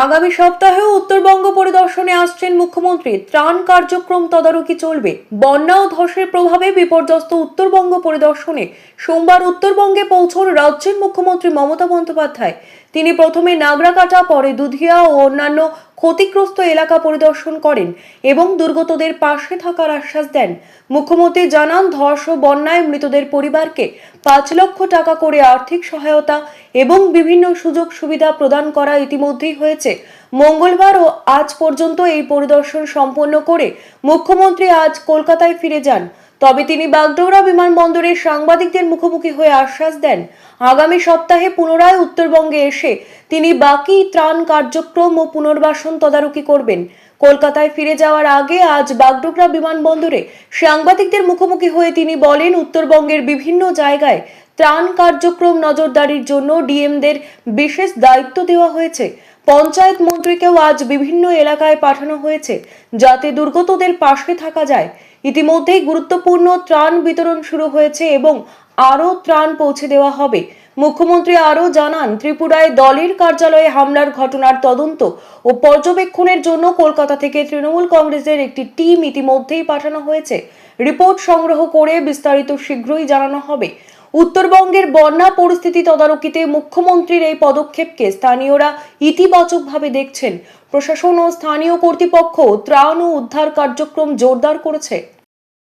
আগামী সপ্তাহেও উত্তরবঙ্গ পরিদর্শনে আসছেন মুখ্যমন্ত্রী। ত্রাণ কার্যক্রম তদারকি চলবে। বন্যা ও ধসের প্রভাবে বিপর্যস্ত উত্তরবঙ্গ পরিদর্শনে সোমবার উত্তরবঙ্গে পৌঁছন রাজ্যের মুখ্যমন্ত্রী মমতা বন্দ্যোপাধ্যায়। তিনি প্রথমে নাগরাকাটা, পরে দুধিয়া ও অন্যান্য ক্ষতিগ্রস্ত এলাকা পরিদর্শন করেন এবং দুর্গতদের পাশে থাকার আশ্বাস দেন। মুখ্যমন্ত্রী জানান ধর্ষ বন্যায় মৃতদের পরিবারকে পাঁচ লক্ষ টাকা করে আর্থিক সহায়তা এবং বিভিন্ন সুযোগ সুবিধা প্রদান করা ইতিমধ্যেই হয়েছে। মঙ্গলবার ও আজ পর্যন্ত এই পরিদর্শন সম্পন্ন করে মুখ্যমন্ত্রী আজ কলকাতায় ফিরে যান। তবে তিনি বাগডোগরা বিমানবন্দরে সাংবাদিকদের মুখোমুখি হয়ে আশ্বাস দেন। আগামী সপ্তাহে পুনরায় উত্তরবঙ্গে এসে তিনি বাকি ত্রাণ কার্যক্রম ও পুনর্বাসন তদারকি করবেন। কলকাতায় ফিরে যাওয়ার আগে আজ বাগডোগরা বিমানবন্দরে সাংবাদিকদের মুখোমুখি হয়ে তিনি বলেন, উত্তরবঙ্গের বিভিন্ন জায়গায় ত্রাণ কার্যক্রম নজরদারির জন্য ডিএমদের বিশেষ দায়িত্ব দেওয়া হয়েছে। পঞ্চায়েত মন্ত্রীকেও আজ বিভিন্ন এলাকায় পাঠানো হয়েছে যাতে দুর্গতদের পাশে থাকা যায়। ইতিমধ্যেই গুরুত্বপূর্ণ ত্রাণ বিতরণ শুরু হয়েছে এবং আরও ত্রাণ পৌঁছে দেওয়া হবে। মুখ্যমন্ত্রী আরও জানান, ত্রিপুরায় দলের কার্যালয়ে হামলার ঘটনার তদন্ত ও পর্যবেক্ষণের জন্য কলকাতা থেকে তৃণমূল কংগ্রেসের একটি টিম ইতিমধ্যেই পাঠানো হয়েছে। রিপোর্ট সংগ্রহ করে বিস্তারিত শীঘ্রই জানানো হবে। উত্তরবঙ্গের বন্যা পরিস্থিতি তদারকিতে মুখ্যমন্ত্রীর এই পদক্ষেপকে স্থানীয়রা ইতিবাচকভাবে দেখছেন। প্রশাসন ও স্থানীয় কর্তৃপক্ষ ত্রাণ ও উদ্ধার কার্যক্রম জোরদার করেছে।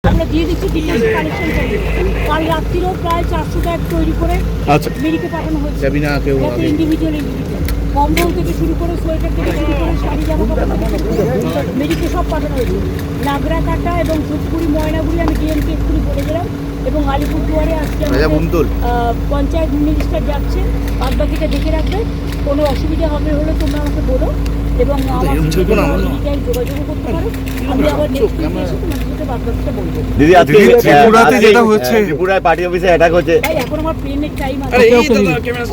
আমরা দিয়ে দিচ্ছি কালেকশন কাল রাত্রিরেও প্রায় চারশো ব্যাগ তৈরি করে আচ্ছা। মেরিকে পাঠানো হয়েছে যাবি না কেউ ইন্ডিভিজুয়াল ইন্ডিভিজুয়াল কম্বল থেকে শুরু করে সোয়েটার থেকে শুরু করে শাড়ি জামা কাপড় মেরিকে সব পাঠানো হয়েছে। নাগরাকাটা এবং ধূপগুড়ি ময়নাগুড়ি আমি ডিএমকে এক্ষুনি বলে গেলাম এবং আলিপুরদুয়ারে বুমতুল পঞ্চায়েত মিনিস্টার যাচ্ছে বাদ বাকিটা দেখে রাখবে কোনো অসুবিধা হবে হলে তোমরা আমাকে বলো এবং যোগাযোগ করতে পারো। আমি আবার নেক্সট এসে তোমাদের সাথে বাদ বাকিটা বলব। দিদি আজকে ত্রিপুরাতে যেটা হচ্ছে- ত্রিপুরায় পার্টি অফিসে অ্যাটাক হচ্ছে। তাই এখন আমার প্লেনের টাইম আরে আছে। এই দাদা ক্যামেরা